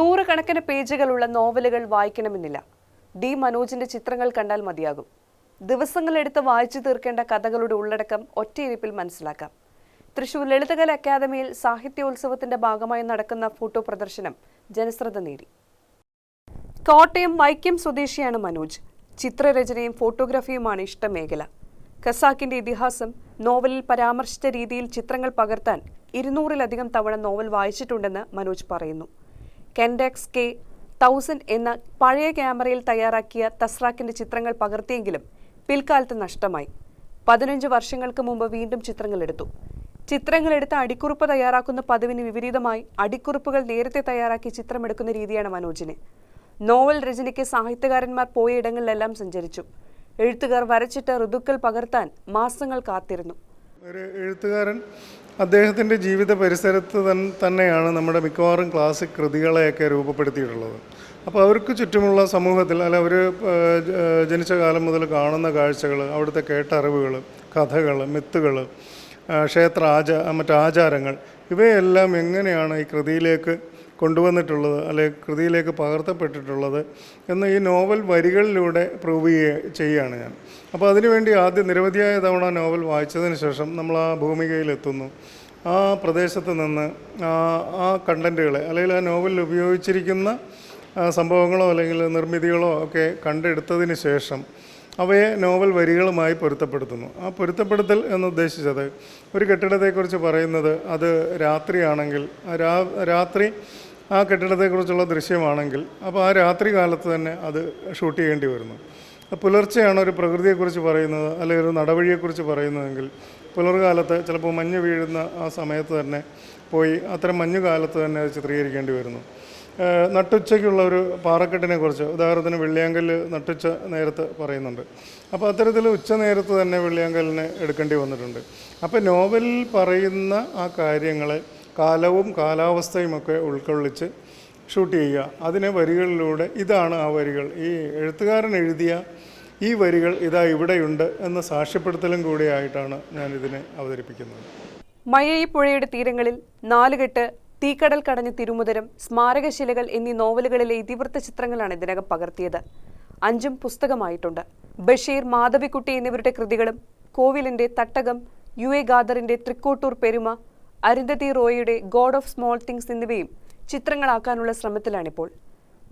നൂറുകണക്കിന് പേജുകളുള്ള നോവലുകൾ വായിക്കണമെന്നില്ല. ഡി മനോജിന്റെ ചിത്രങ്ങൾ കണ്ടാൽ മതിയാകും. ദിവസങ്ങളെടുത്ത് വായിച്ചു തീർക്കേണ്ട കഥകളുടെ ഉള്ളടക്കം ഒറ്റയിരിപ്പിൽ മനസ്സിലാക്കാം. തൃശൂർ ലളിതകല അക്കാദമിയിൽ സാഹിത്യോത്സവത്തിന്റെ ഭാഗമായി നടക്കുന്ന ഫോട്ടോ പ്രദർശനം ജനശ്രദ്ധ നേടി. കോട്ടയം വൈക്കം സ്വദേശിയാണ് മനോജ്. ചിത്രരചനയും ഫോട്ടോഗ്രാഫിയുമാണ് ഇഷ്ടമേഖല. ഖസാക്കിന്റെ ഇതിഹാസം നോവലിൽ പരാമർശിച്ച രീതിയിൽ ചിത്രങ്ങൾ പകർത്താൻ ഇരുന്നൂറിലധികം തവണ നോവൽ വായിച്ചിട്ടുണ്ടെന്ന് മനോജ് പറയുന്നു. കെൻഡെക്സ് കെ തൗസൻഡ് എന്ന പഴയ ക്യാമറയിൽ തയ്യാറാക്കിയ തസ്രാക്കിന്റെ ചിത്രങ്ങൾ പകർത്തിയെങ്കിലും പിൽക്കാലത്ത് നഷ്ടമായി. പതിനഞ്ച് വർഷങ്ങൾക്ക് മുമ്പ് വീണ്ടും ചിത്രങ്ങളെടുത്തു ചിത്രങ്ങളെടുത്ത് അടിക്കുറിപ്പ് തയ്യാറാക്കുന്ന പതിവിന് വിപരീതമായി അടിക്കുറിപ്പുകൾ നേരത്തെ തയ്യാറാക്കി ചിത്രമെടുക്കുന്ന രീതിയാണ് മനോജിന്. നോവൽ രചനയ്ക്ക് സാഹിത്യകാരന്മാർ പോയ ഇടങ്ങളിലെല്ലാം സഞ്ചരിച്ചു. എഴുത്തുകാർ വരച്ചിട്ട് ഋതുക്കൾ പകർത്താൻ മാസങ്ങൾ കാത്തിരുന്നു. ഒരു എഴുത്തുകാരൻ അദ്ദേഹത്തിന്റെ ജീവിത പരിസരത്ത് തൻ തന്നെയാണ് നമ്മുടെ മിക്കവാറും ക്ലാസിക് കൃതികളെയൊക്കെ രൂപപ്പെടുത്തിയിട്ടുള്ളത്. അപ്പോൾ അവർക്ക് ചുറ്റുമുള്ള സമൂഹത്തിൽ അല്ല അവർ ജനിച്ച കാലം മുതൽ കാണുന്ന കാഴ്ചകൾ അവിടുത്തെ കേട്ടറിവുകൾ കഥകൾ മിത്തുകൾ ക്ഷേത്ര ആചാ മറ്റാചാരങ്ങൾ ഇവയെല്ലാം എങ്ങനെയാണ് ഈ കൃതിയിലേക്ക് കൊണ്ടുവന്നിട്ടുള്ളത് അല്ലെങ്കിൽ കൃതിയിലേക്ക് പകർത്തപ്പെട്ടിട്ടുള്ളത് എന്ന് ഈ നോവൽ വരികളിലൂടെ പ്രൂവ് ചെയ്യുകയാണ് ഞാൻ. അപ്പോൾ അതിനുവേണ്ടി ആദ്യം നിരവധിയായ തവണ നോവൽ വായിച്ചതിന് ശേഷം നമ്മൾ ആ ഭൂമികയിലെത്തുന്നു. ആ പ്രദേശത്ത് നിന്ന് ആ ആ കണ്ടന്റുകളെ അല്ലെങ്കിൽ ആ നോവലിൽ ഉപയോഗിച്ചിരിക്കുന്ന സംഭവങ്ങളോ അല്ലെങ്കിൽ നിർമ്മിതികളോ ഒക്കെ കണ്ടെടുത്തതിന് ശേഷം അവയെ നോവൽ വരികളുമായി പൊരുത്തപ്പെടുത്തുന്നു. ആ പൊരുത്തപ്പെടുത്തൽ എന്നുദ്ദേശിച്ചത് ഒരു കെട്ടിടത്തെക്കുറിച്ച് പറയുന്നത് അത് രാത്രിയാണെങ്കിൽ രാത്രി ആ കെട്ടിടത്തെക്കുറിച്ചുള്ള ദൃശ്യമാണെങ്കിൽ അപ്പോൾ ആ രാത്രി കാലത്ത് തന്നെ അത് ഷൂട്ട് ചെയ്യേണ്ടി വരുന്നു. പുലർച്ചെയാണ് ഒരു പ്രകൃതിയെക്കുറിച്ച് പറയുന്നത് അല്ലെങ്കിൽ ഒരു നടവഴിയെക്കുറിച്ച് പറയുന്നതെങ്കിൽ പുലർകാലത്ത് ചിലപ്പോൾ മഞ്ഞ് വീഴുന്ന ആ സമയത്ത് തന്നെ പോയി അത്തരം മഞ്ഞുകാലത്ത് തന്നെ അത് ചിത്രീകരിക്കേണ്ടി വരുന്നു. നട്ടുച്ചയ്ക്കുള്ള ഒരു പാറക്കെട്ടിനെ കുറിച്ച് ഉദാഹരണത്തിന് വെള്ളിയാങ്കൽ നട്ടുച്ച നേരത്ത് പറയുന്നുണ്ട്. അപ്പോൾ അത്തരത്തിൽ ഉച്ച നേരത്ത് തന്നെ വെള്ളിയാങ്കലിനെ എടുക്കേണ്ടി വന്നിട്ടുണ്ട്. അപ്പോൾ നോവലിൽ പറയുന്ന ആ കാര്യങ്ങളെ കാലവും കാലാവസ്ഥയും ഒക്കെ ഉൾക്കൊള്ളിച്ച് ഷൂട്ട് ചെയ്യുക. അതിനെ വരികളിലൂടെ ഇതാണ് ആ വരികൾ. ഈ എഴുത്തുകാരൻ എഴുതിയ ഈ വരികൾ ഇതാ ഇവിടെയുണ്ട് എന്ന സാക്ഷ്യപ്പെടുത്തലും കൂടിയായിട്ടാണ് ഞാൻ ഇതിനെ അവതരിപ്പിക്കുന്നത്. മഴയി പുഴയുടെ തീരങ്ങളിൽ നാലുകെട്ട് തീക്കടൽ കടഞ്ഞ തിരുമുതരം സ്മാരകശിലകൾ എന്നീ നോവലുകളിലെ ഇതിവൃത്ത ചിത്രങ്ങളാണ് ഇതിനകം പകർത്തിയത്. അഞ്ചും പുസ്തകമായിട്ടുണ്ട്. ബഷീർ മാധവിക്കുട്ടി എന്നിവരുടെ കൃതികളും കോവിലിന്റെ തട്ടകം യു എ ഗാദറിന്റെ തൃക്കോട്ടൂർ പെരുമ അരുന്ധതി റോയിയുടെ ഗോഡ് ഓഫ് സ്മോൾ തിങ്സ് എന്നിവയും ചിത്രങ്ങളാക്കാനുള്ള ശ്രമത്തിലാണിപ്പോൾ.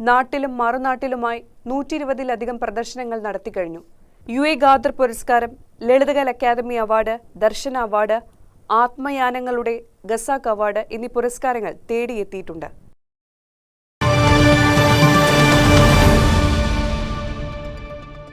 നാട്ടിലും മറുനാട്ടിലുമായി നൂറ്റി ഇരുപതിലധികം പ്രദർശനങ്ങൾ നടത്തിക്കഴിഞ്ഞു യു എ ഗാദർ പുരസ്കാരം Lalithakala academy award Darshana award ആത്മയാനങ്ങളുടെ ഗസാക്ക് അവാർഡ് എന്നീ പുരസ്കാരങ്ങൾ തേടിയെത്തിയിട്ടുണ്ട്.